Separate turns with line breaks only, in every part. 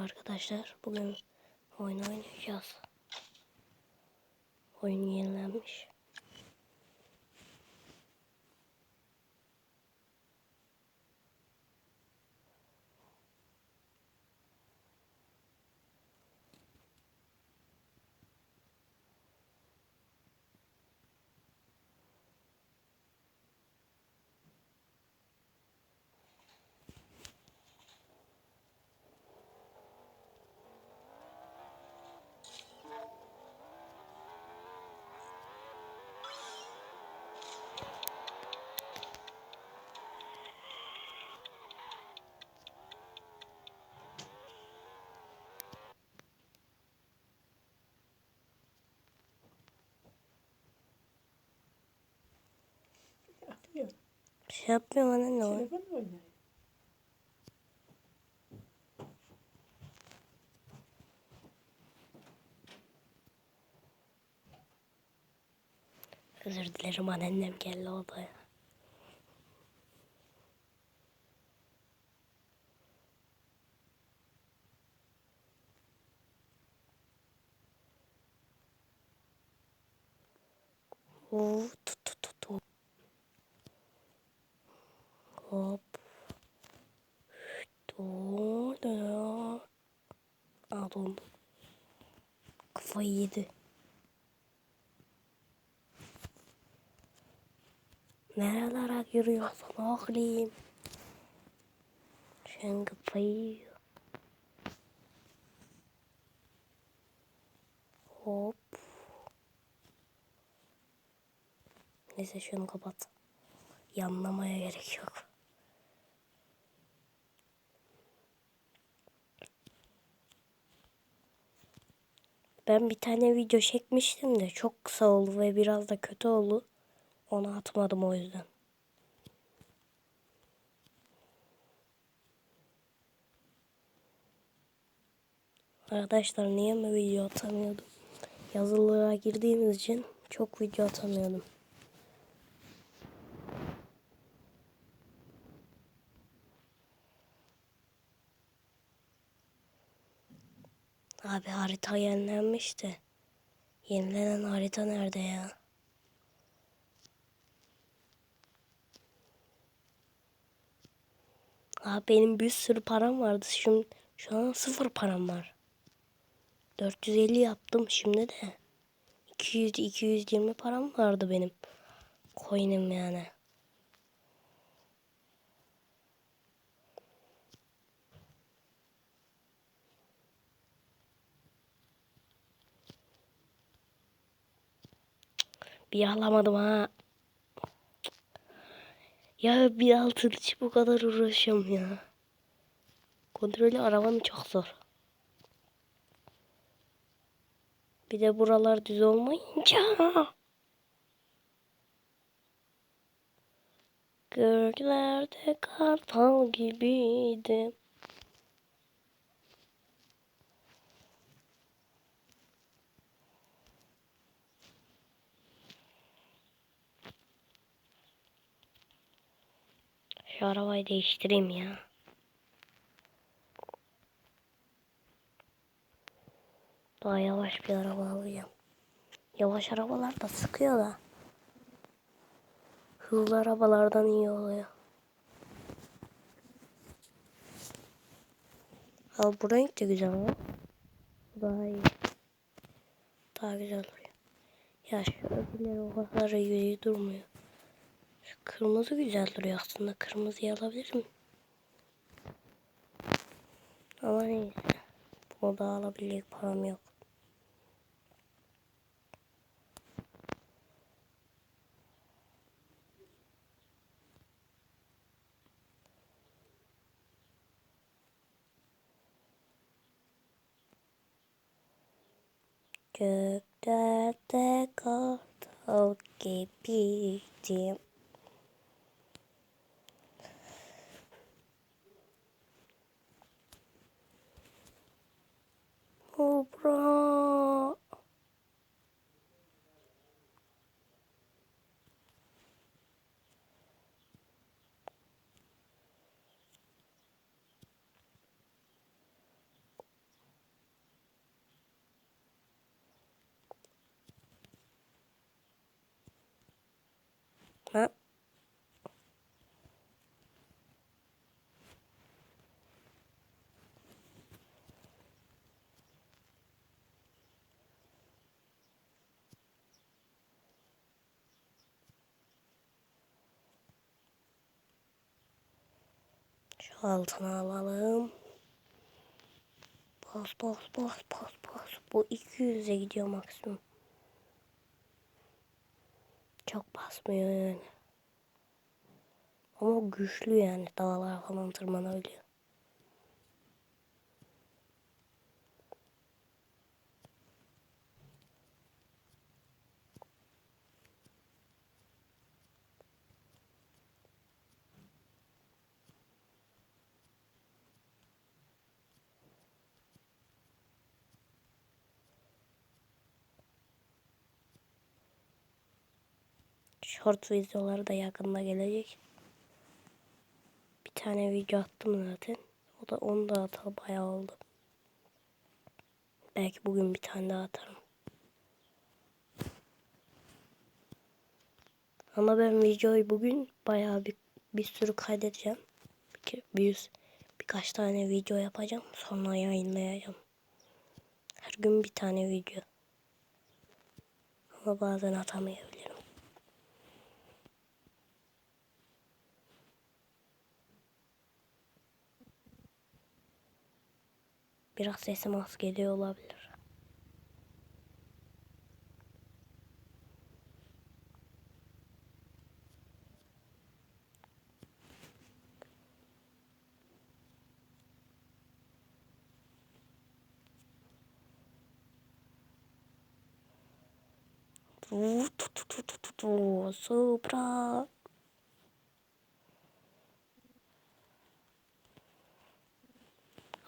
arkadaşlar. Bugün oyun oynayacağız. Oyun yenilenmiş.
Atıyor.
Bir şey yapmıyorum anne ne o?
Telefon oynuyor.
Özür dilerim annem geldi odaya. Oo, tu Hop. Dur. Aa dondu. Kafayı yedi. Nerelere yürüyorsun oğlum? Sen kafayı. Hop. Neyse şunu kapat. Yanlamaya gerek yok. Ben bir tane video çekmiştim de çok kısa oldu ve biraz da kötü oldu. Onu atmadım o yüzden. Arkadaşlar niye mi video atamıyordum? Yazılığa girdiğimiz için çok video atamıyordum. Abi harita yenilenmişti. Yenilenen harita nerede ya? Abi benim bir sürü param vardı. Şimdi şu an sıfır param var. 450 yaptım şimdi de. 200 220 param vardı benim. Coin'im yani. Bir alamadım ha. Ya bir altın için bu kadar uğraşıyorum ya. Kontrolü arabanın çok zor. Bir de buralar düz olmayınca. Göklerde kartal gibiydim. Şu arabayı değiştireyim ya. Daha yavaş bir araba alacağım. Yavaş arabalar da sıkıyor da. Hızlı arabalardan iyi oluyor. Al bu renk de güzel ama. Bu daha iyi. Daha güzel duruyor. Ya şu öbürleri o kadar iyi durmuyor. Kırmızı güzel duruyor aslında. Kırmızıyı alabilirim. Ama neyse. Bunu da alabilecek param yok. Göklerde kartal gibiydim. Kobra. Şu altına alalım. Bas bas bas bas bas. Bu 200'e gidiyor maksimum. Çok basmıyor yani. Ama güçlü yani dağlar falan tırmanabiliyor. Short videoları da yakında gelecek. Bir tane video attım zaten. O da onu da atalı bayağı oldu. Belki bugün bir tane daha atarım. Ama ben videoyu bugün bayağı bir, bir sürü kaydedeceğim. Bir, bir birkaç tane video yapacağım. Sonra yayınlayacağım. Her gün bir tane video. Ama bazen atamayabilirim. Biraz sesim az geliyor olabilir. Supra.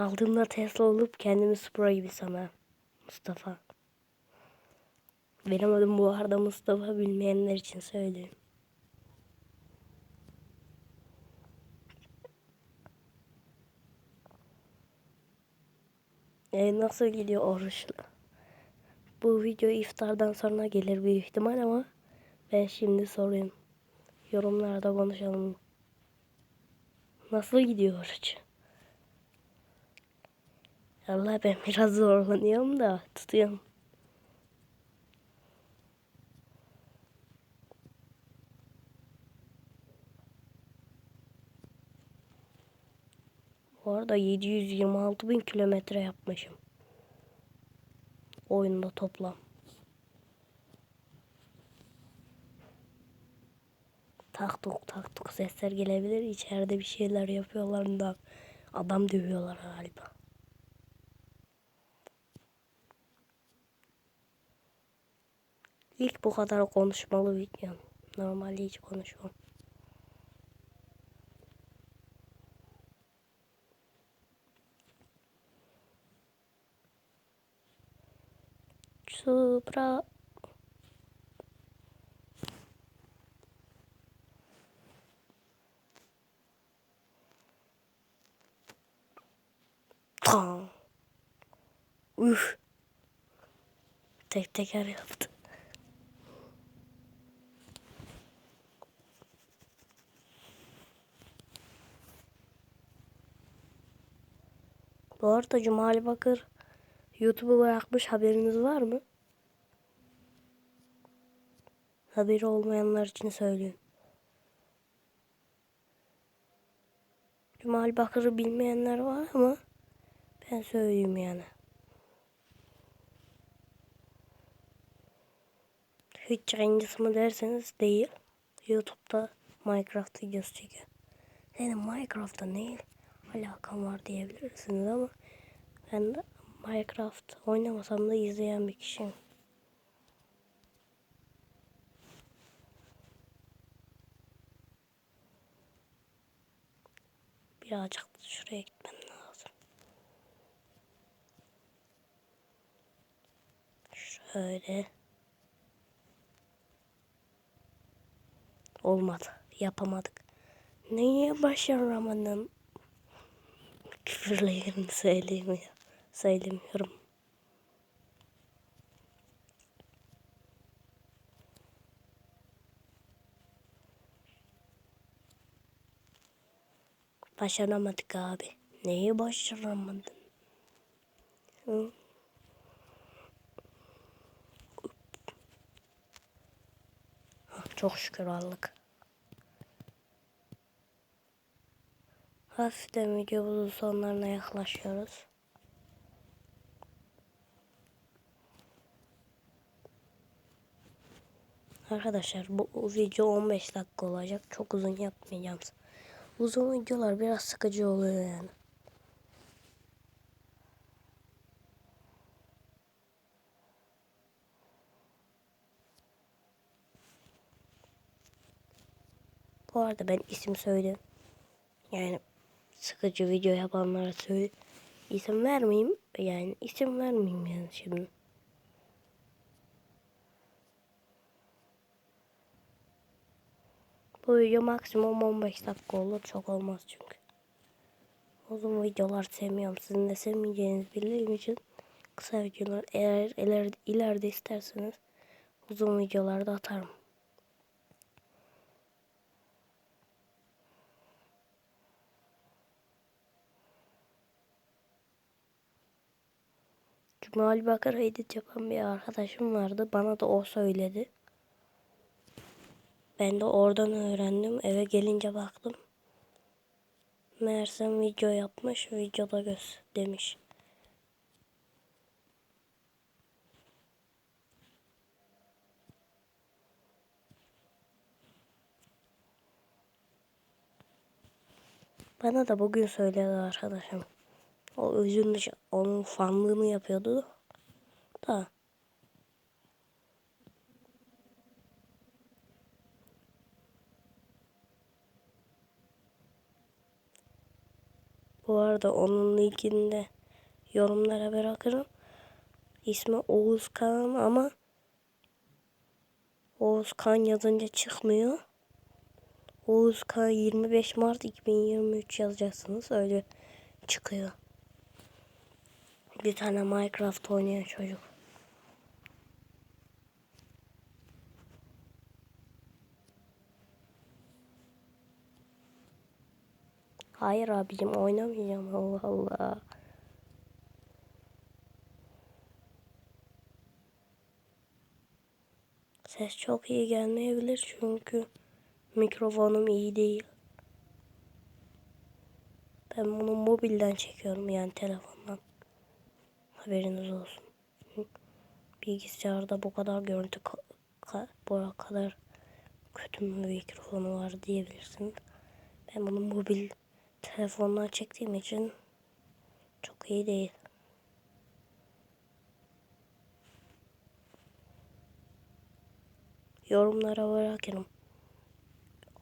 Aldığımda Tesla olup kendimi Supra gibi sanar. Mustafa. Benim adım bu arada Mustafa bilmeyenler için söyleyeyim. E, nasıl gidiyor oruçla? Bu video iftardan sonra gelir büyük ihtimal ama ben şimdi sorayım. Yorumlarda konuşalım. Nasıl gidiyor oruç? Allah ben biraz zorlanıyorum da tutuyorum. Bu arada 726 bin kilometre yapmışım. Oyunda toplam. Taktuk taktuk sesler gelebilir. İçeride bir şeyler yapıyorlar da adam dövüyorlar galiba. İlk bu kadar konuşmalı videom. Normalde hiç konuşmam. Supra. Tam. Üf. Tek teker yaptı. Arada Cumali Bakır YouTube'u bırakmış haberiniz var mı? Haberi olmayanlar için söyleyeyim. Cumali Bakır'ı bilmeyenler var ama ben söyleyeyim yani. Hiç yayıncısı mı derseniz değil. YouTube'da Minecraft videosu çekiyor. Senin Minecraft'ta ne alakan var diyebilirsiniz ama ben de Minecraft oynamasam da izleyen bir kişiyim. Birazcık şuraya gitmem lazım. Şöyle. Olmadı. Yapamadık. Neye başaramadım? Küfürlerini söyleyemiyorum. Söylemiyorum. Başaramadık abi. Neyi başaramadın? Hı? Çok şükür aldık. Hafiften videomuzun sonlarına yaklaşıyoruz. Arkadaşlar bu video 15 dakika olacak. Çok uzun yapmayacağım. Uzun videolar biraz sıkıcı oluyor yani. Bu arada ben isim söyledim. Yani sıkıcı video yapanlara söyle. İsim vermeyeyim. Yani isim vermeyeyim yani şimdi. Bu video maksimum 15 dakika olur. Çok olmaz çünkü. Uzun videolar sevmiyorum. Sizin de sevmeyeceğinizi bildiğim için kısa videolar eğer ileride, ileride isterseniz uzun videolarda atarım. Cumali Bakır edit yapan bir arkadaşım vardı. Bana da o söyledi. Ben de oradan öğrendim. Eve gelince baktım. Meğersem video yapmış. Videoda göz demiş. Bana da bugün söyledi arkadaşım. O dışı onun fanlığını yapıyordu. Da. Bu arada onun linkini yorumlara bırakırım. İsmi Oğuz Kan ama Oğuz Kan yazınca çıkmıyor. Oğuz Kan 25 Mart 2023 yazacaksınız. Öyle çıkıyor. Bir tane Minecraft oynayan çocuk. Hayır abicim oynamayacağım Allah Allah. Ses çok iyi gelmeyebilir çünkü mikrofonum iyi değil. Ben bunu mobilden çekiyorum yani telefondan. Haberiniz olsun. Bilgisayarda bu kadar görüntü ka- ka- bu kadar kötü mikrofonu var diyebilirsiniz. Ben bunu mobil telefondan çektiğim için çok iyi değil. Yorumlara bırakırım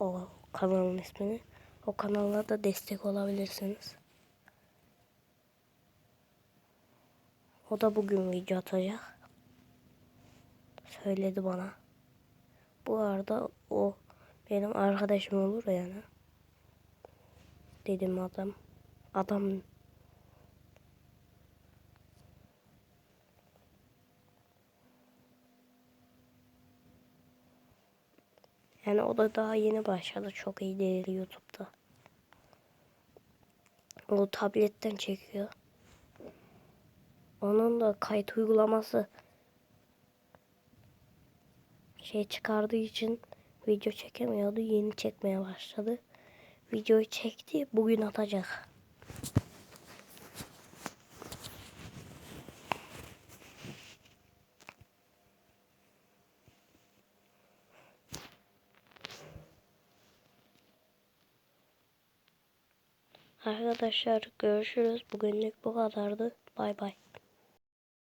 o kanalın ismini. O kanala da destek olabilirsiniz. O da bugün video atacak. Söyledi bana. Bu arada o benim arkadaşım olur yani. Dedim adam. Adam Yani o da daha yeni başladı. Çok iyi değil YouTube'da. O tabletten çekiyor. Onun da kayıt uygulaması şey çıkardığı için video çekemiyordu. Yeni çekmeye başladı. Videoyu çekti. Bugün atacak. Arkadaşlar görüşürüz. Bugünlük bu kadardı. Bay bay.